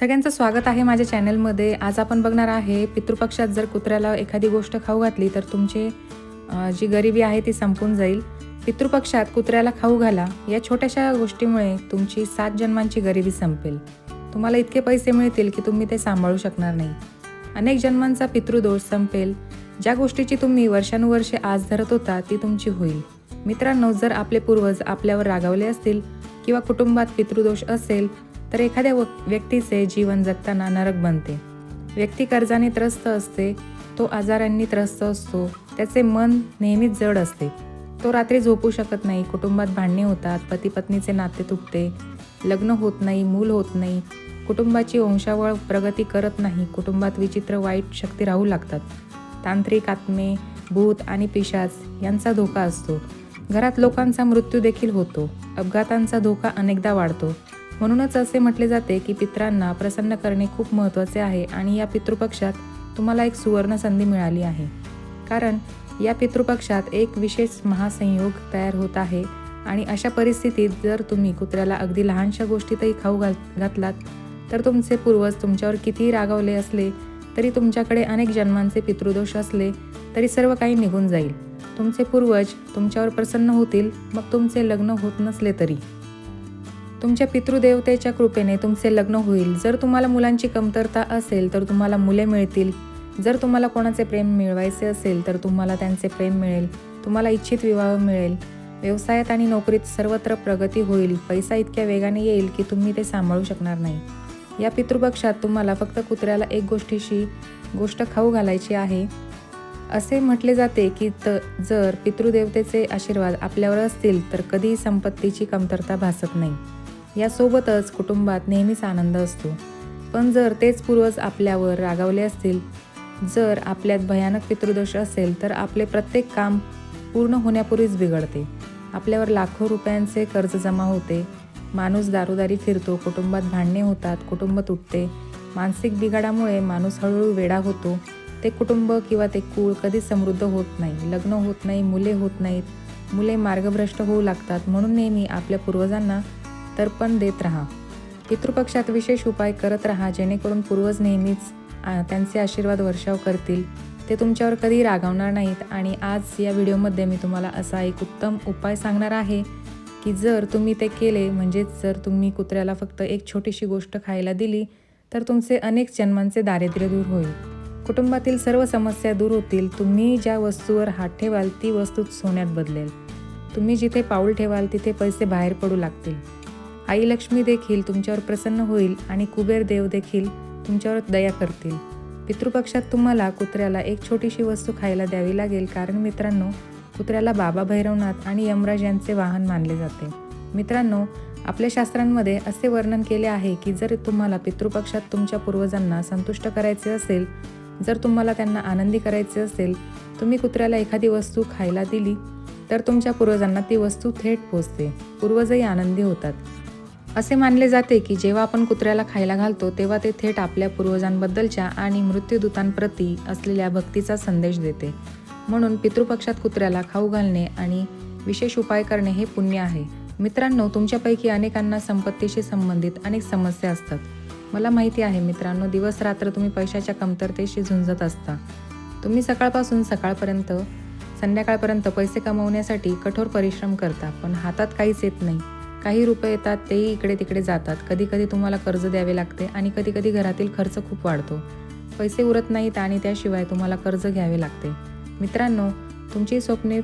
सगळ्यांचं स्वागत आहे माझ्या चॅनलमध्ये. आज आपण बघणार आहे पितृपक्षात जर कुत्र्याला एखादी गोष्ट खाऊ घातली तर तुमची जी गरिबी आहे ती संपून जाईल. पितृपक्षात कुत्र्याला खाऊ घाला या छोट्याशा गोष्टीमुळे तुमची सात जन्मांची गरिबी संपेल. तुम्हाला इतके पैसे मिळतील की तुम्ही ते सांभाळू शकणार नाही. अनेक जन्मांचा पितृदोष संपेल. ज्या गोष्टीची तुम्ही वर्षानुवर्षे आज धरत होता ती तुमची होईल. मित्रांनो जर आपले पूर्वज आपल्यावर रागावले असतील किंवा कुटुंबात पितृदोष असेल तर एखाद्या व्यक्तीचे जीवन जगताना नरक बनते. व्यक्ती कर्जाने त्रस्त असते तो आजारांनी त्रस्त असतो त्याचे मन नेहमीच जड असते. तो रात्री झोपू शकत नाही कुटुंबात भांडणे होतात पती पत्नीचे नाते तुटते लग्न होत नाही मूल होत नाही कुटुंबाची वंशावळ प्रगती करत नाही कुटुंबात विचित्र वाईट शक्ती राहू लागतात. तांत्रिक आत्मे भूत आणि पिशाच यांचा धोका असतो. घरात लोकांचा मृत्यू देखील होतो. अपघातांचा धोका अनेकदा वाढतो. म्हणूनच असे म्हटले जाते की पित्रांना प्रसन्न करणे खूप महत्त्वाचे आहे आणि या पितृपक्षात तुम्हाला एक सुवर्ण संधी मिळाली आहे. कारण या पितृपक्षात एक विशेष महासंयोग तयार होत आहे आणि अशा परिस्थितीत जर तुम्ही कुत्र्याला अगदी लहानशा गोष्टीतही खाऊ घाल घातलात तर तुमचे पूर्वज तुमच्यावर कितीही रागावले असले तरी तुमच्याकडे अनेक जन्मांचे पितृदोष असले तरी सर्व काही निघून जाईल. तुमचे पूर्वज तुमच्यावर प्रसन्न होतील मग तुमचे लग्न होत नसले तरी. तुमच्या पितृदेवतेच्या कृपेने तुमचे लग्न होईल. जर तुम्हाला मुलांची कमतरता असेल तर तुम्हाला मुले मिळतील. जर तुम्हाला कोणाचे प्रेम मिळवायचे असेल तर तुम्हाला त्यांचे प्रेम मिळेल. तुम्हाला इच्छित विवाह मिळेल. व्यवसायात आणि नोकरीत सर्वत्र प्रगती होईल. पैसा इतक्या वेगाने येईल की तुम्ही ते सांभाळू शकणार नाही. या पितृपक्षात तुम्हाला फक्त कुत्र्याला एक गोष्टीशी गोष्ट खाऊ घालायची आहे. असे म्हटले जाते की त जर पितृदेवतेचे आशीर्वाद आपल्यावर असतील तर कधीही संपत्तीची कमतरता भासत नाही. यासोबतच कुटुंबात नेहमीच आनंद असतो. पण जर तेच पूर्वज आपल्यावर रागावले असतील जर आपल्यात भयानक पितृदोष असेल तर आपले प्रत्येक काम पूर्ण होण्यापूर्वीच बिघडते. आपल्यावर लाखो रुपयांचे कर्ज जमा होते. माणूस दारोदारी फिरतो कुटुंबात भांडणे होतात कुटुंब तुटते. मानसिक बिघाडामुळे माणूस हळूहळू वेडा होतो. ते कुटुंब किंवा ते कुळ कधी समृद्ध होत नाही लग्न होत नाही मुले होत नाहीत. मुले मार्गभ्रष्ट होऊ लागतात म्हणून नेहमी आपल्या पूर्वजांना तर्पण देत राहा. पितृपक्षात विशेष उपाय करत राहा जेणेकरून पूर्वज नेहमीच त्यांचे आशीर्वाद वर्षाव करतील. ते तुमच्यावर कधी रागावणार नाहीत आणि आज या व्हिडिओमध्ये मी तुम्हाला असा एक उत्तम उपाय सांगणार आहे की जर तुम्ही ते केले म्हणजेच जर तुम्ही कुत्र्याला फक्त एक छोटीशी गोष्ट खायला दिली तर तुमचे अनेक जन्मांचे दारिद्र्य दूर होईल. कुटुंबातील सर्व समस्या दूर होतील. तुम्ही ज्या वस्तूवर हात ठेवाल ती वस्तू सोन्यात बदलेल. तुम्ही जिथे पाऊल ठेवाल तिथे पैसे बाहेर पडू लागतील. आई लक्ष्मी देखील तुमच्यावर प्रसन्न होईल आणि कुबेर देव देखील तुमच्यावर दया करतील. पितृपक्षात तुम्हाला कुत्र्याला एक छोटीशी वस्तू खायला द्यावी लागेल कारण मित्रांनो कुत्र्याला बाबा भैरवनाथ आणि यमराज यांचे वाहन मानले जाते. मित्रांनो आपल्या शास्त्रांमध्ये असे वर्णन केले आहे की जर तुम्हाला पितृपक्षात तुमच्या पूर्वजांना संतुष्ट करायचे असेल जर तुम्हाला त्यांना आनंदी करायचे असेल तुम्ही कुत्र्याला एखादी वस्तू खायला दिली तर तुमच्या पूर्वजांना ती वस्तू थेट पोचते. पूर्वजही आनंदी होतात. असे मानले जाते की जेव्हा आपण कुत्र्याला खायला घालतो तेव्हा ते थेट आपल्या पूर्वजांबद्दलच्या आणि मृत्यूदूतांप्रती असलेल्या भक्तीचा संदेश देते. म्हणून पितृपक्षात कुत्र्याला खाऊ घालणे आणि विशेष उपाय करणे हे पुण्य आहे. मित्रांनो तुमच्यापैकी अनेकांना संपत्तीशी संबंधित अनेक समस्या असतात. मला माहिती आहे मित्रांनो दिवस रात्र तुम्ही पैशाच्या कमतरतेशी झुंजत असता. तुम्ही सकाळपासून सकाळपर्यंत संध्याकाळपर्यंत पैसे कमवण्यासाठी कठोर परिश्रम करता पण हातात काहीच येत नाही. काही रुपये येतात तेही इकडे तिकडे जातात. कधी कधी तुम्हाला कर्ज द्यावे लागते आणि कधी कधी घरातील खर्च खूप वाढतो. पैसे उरत नाहीत आणि त्याशिवाय तुम्हाला कर्ज घ्यावे लागते. मित्रांनो तुमची स्वप्ने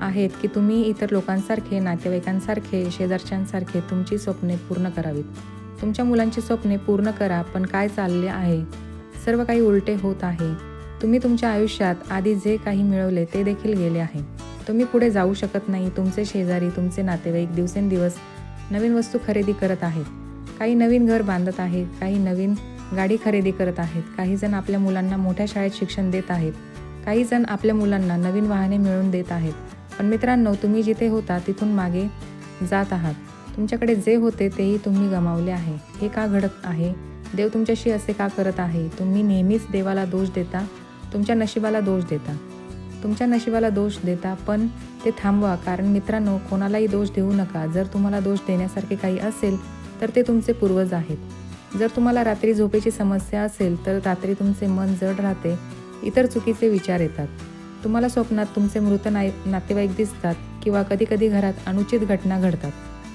आहेत की तुम्ही इतर लोकांसारखे नातेवाईकांसारखे शेजारच्यांसारखे तुमची स्वप्ने पूर्ण करावीत. तुमच्या मुलांची स्वप्ने पूर्ण करा पण काय चालले आहे? सर्व काही उलटे होत आहे. तुम्ही तुमच्या आयुष्यात आधी जे काही मिळवले ते देखील गेले आहे. तुम्ही पुढे जाऊ शकत नाही. तुमचे शेजारी तुमचे नातेवाईक दिवसेंदिवस नवीन वस्तू खरेदी करत आहेत. काही नवीन घर बांधत आहेत काही नवीन गाडी खरेदी करत आहेत. काही जण आपल्या मुलांना मोठ्या शाळेत शिक्षण देत आहेत. काही जण आपल्या मुलांना नवीन वाहने मिळवून देत आहेत. पण मित्रांनो तुम्ही जिथे होता तिथून मागे जात आहात. तुमच्याकडे जे होते तेही तुम्ही गमावले आहे. हे का घडत आहे? देव तुमच्याशी असे का करत आहे? तुम्ही नेहमीच देवाला दोष देता तुमच्या नशिबाला दोष देता. तुमच्या नशिबाला दोष देता पण ते थांबवा. कारण मित्रांनो कोणालाही दोष देऊ नका. जर तुम्हाला दोष देण्यासारखे काही असेल तर ते तुमचे पूर्वज आहेत. जर तुम्हाला रात्री झोपेची समस्या असेल तर रात्री तुमचे मन जड राहते. इतर चुकीचे विचार येतात. तुम्हाला स्वप्नात तुमचे मृत नाय नातेवाईक दिसतात किंवा कधीकधी घरात अनुचित घटना घडतात.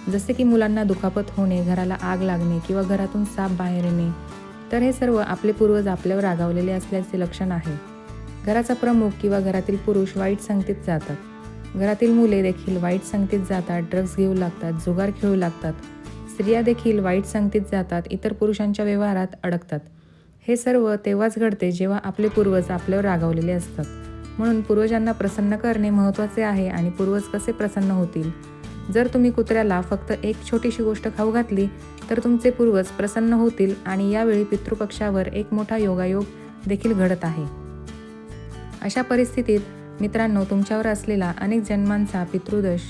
जसे की मुलांना दुखापत होणे घराला आग लागणे किंवा घरातून साप बाहेर येणे. तर हे सर्व आपले पूर्वज आपल्यावर रागावलेले असल्याचे लक्षण आहे. घराचा प्रमुख किंवा घरातील पुरुष वाईट संगतीत जातात. घरातील मुले देखील वाईट संगतीत जातात ड्रग्ज घेऊ लागतात जुगार खेळू लागतात. स्त्रिया देखील वाईट संगतीत जातात इतर पुरुषांच्या व्यवहारात अडकतात. हे सर्व तेव्हाच घडते जेव्हा आपले पूर्वज आपल्यावर रागावलेले असतात. म्हणून पूर्वजांना प्रसन्न करणे महत्त्वाचे आहे आणि पूर्वज कसे प्रसन्न होतील? जर तुम्ही कुत्र्याला फक्त एक छोटीशी गोष्ट खाऊ घातली तर तुमचे पूर्वज प्रसन्न होतील आणि यावेळी पितृपक्षावर एक मोठा योगायोग देखील घडत आहे. अशा परिस्थितीत मित्रांनो तुमच्यावर असलेला अनेक जन्मांचा पितृदश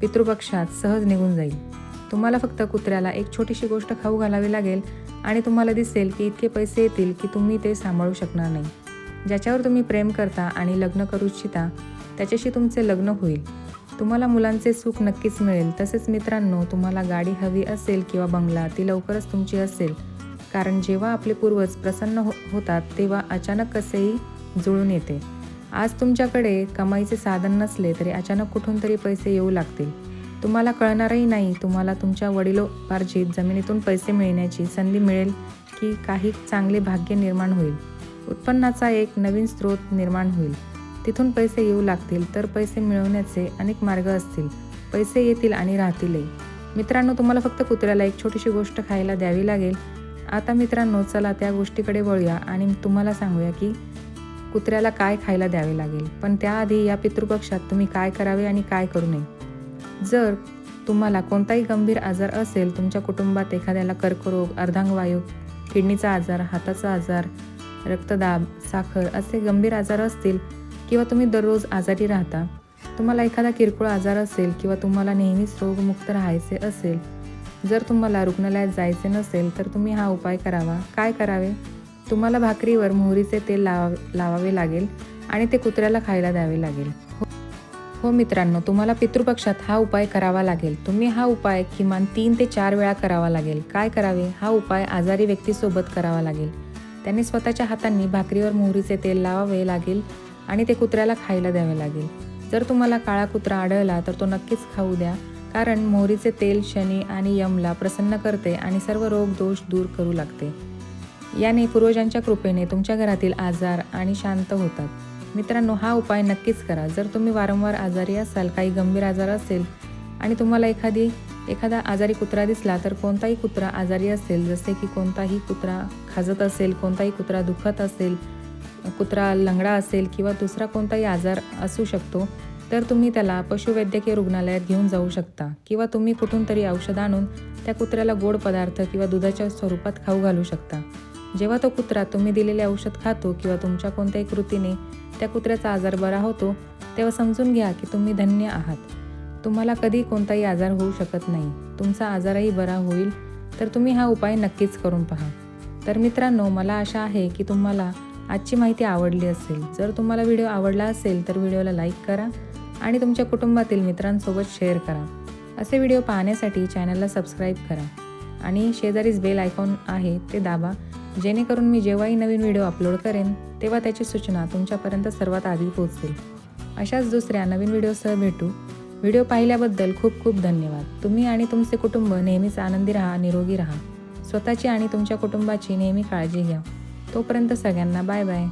पितृपक्षात सहज निघून जाईल. तुम्हाला फक्त कुत्र्याला एक छोटीशी गोष्ट खाऊ घालावी लागेल आणि तुम्हाला दिसेल की इतके पैसे येतील की तुम्ही ते सांभाळू शकणार नाही. ज्याच्यावर तुम्ही प्रेम करता आणि लग्न करू इच्छिता त्याच्याशी तुमचे लग्न होईल. तुम्हाला मुलांचे सुख नक्कीच मिळेल. तसेच मित्रांनो तुम्हाला गाडी हवी असेल किंवा बंगला ती लवकरच तुमची असेल. कारण जेव्हा आपले पूर्वज प्रसन्न हो होतात तेव्हा अचानक कसेही जुळून येते. आज तुमच्याकडे कमाईचे साधन नसले तरी अचानक कुठून तरी पैसे येऊ लागतील. तुम्हाला कळणारही नाही तुम्हाला तुमच्या वडिलोपार्जित जमिनीतून पैसे मिळण्याची संधी मिळेल की काही चांगले भाग्य निर्माण होईल. उत्पन्नाचा एक नवीन स्रोत निर्माण होईल. तिथून पैसे येऊ लागतील तर पैसे मिळवण्याचे अनेक मार्ग असतील. पैसे येतील आणि राहतीलही. मित्रांनो तुम्हाला फक्त कुत्र्याला एक छोटीशी गोष्ट खायला द्यावी लागेल. आता मित्रांनो चला त्या गोष्टीकडे वळूया आणि तुम्हाला सांगूया की कुत्र्याला काय खायला द्यावे लागेल? पण त्याआधी या पितृपक्षात तुम्ही काय करावे आणि काय करू नये? जर तुम्हाला कोणताही गंभीर आजार असेल तुमच्या कुटुंबात एखाद्याला कर्करोग अर्धांगवायू किडनीचा आजार हाताचा आजार रक्तदाब साखर असे गंभीर आजार असतील किंवा तुम्ही दररोज आजारी राहता तुम्हाला एखादा किरकोळ आजार असेल किंवा तुम्हाला नेहमीच रोगमुक्त राहायचे असेल जर तुम्हाला रुग्णालयात जायचे नसेल तर तुम्ही हा उपाय करावा. काय करावे? तुम्हाला भाकरीवर मोहरीचे तेल लावा लावावे लागेल आणि ते कुत्र्याला खायला द्यावे लागेल. हो, हो मित्रांनो तुम्हाला पितृपक्षात हा उपाय करावा लागेल. तुम्ही हा उपाय किमान तीन ते चार वेळा करावा लागेल. काय करावे? हा उपाय आजारी व्यक्तीसोबत करावा लागेल. त्यांनी स्वतःच्या हातांनी भाकरीवर मोहरीचे तेल लावावे लागेल आणि ते कुत्र्याला खायला द्यावे लागेल. जर तुम्हाला काळा कुत्रा आढळला तर तो नक्कीच खाऊ द्या. कारण मोहरीचे तेल शनी आणि यमला प्रसन्न करते आणि सर्व रोग दोष दूर करू लागते. याने पूर्वजांच्या कृपेने तुमच्या घरातील आजार आणि शांत होतात. मित्रांनो हा उपाय नक्कीच करा. जर तुम्ही वारंवार आजारी असाल काही गंभीर आजार असेल आणि तुम्हाला एखादी एखादा आजारी कुत्रा दिसला तर कोणताही कुत्रा आजारी असेल जसे की कोणताही कुत्रा खाजत असेल कोणताही कुत्रा दुखत असेल कुत्रा लंगडा असेल किंवा दुसरा कोणताही आजार असू शकतो तर तुम्ही त्याला पशुवैद्यकीय रुग्णालयात घेऊन जाऊ शकता किंवा तुम्ही कुठून तरी औषध आणून त्या कुत्र्याला गोड पदार्थ किंवा दुधाच्या स्वरूपात खाऊ घालू शकता. जेव्हा तो कुत्रा तुम्ही दिलेले औषध खातो किंवा तुमच्या कोणत्याही कृतीने त्या कुत्र्याचा आजार बरा होतो तेव्हा समजून घ्या की तुम्ही धन्य आहात. तुम्हाला कधी कोणताही आजार होऊ शकत नाही. तुमचा आजारही बरा होईल तर तुम्ही हा उपाय नक्कीच करून पहा. तर मित्रांनो मला आशा आहे की तुम्हाला आजची माहिती आवडली असेल. जर तुम्हाला व्हिडिओ आवडला असेल तर व्हिडिओला लाईक करा आणि तुमच्या कुटुंबातील मित्रांसोबत शेअर करा. असे व्हिडिओ पाहण्यासाठी चॅनलला सबस्क्राईब करा आणि शेजारीच बेल आयकॉन आहे ते दाबा. जेणेकरून मी जेव्हाही नवीन व्हिडिओ अपलोड करेन तेव्हा त्याची सूचना तुमच्यापर्यंत सर्वात आधी पोहोचेल. अशाच दुसऱ्या नवीन व्हिडिओसह भेटू. व्हिडिओ पाहिल्याबद्दल खूप खूप धन्यवाद. तुम्ही आणि तुमचे कुटुंब नेहमीच आनंदी राहा निरोगी राहा. स्वतःची आणि तुमच्या कुटुंबाची नेहमी काळजी घ्या. तोपर्यंत सगळ्यांना बाय बाय.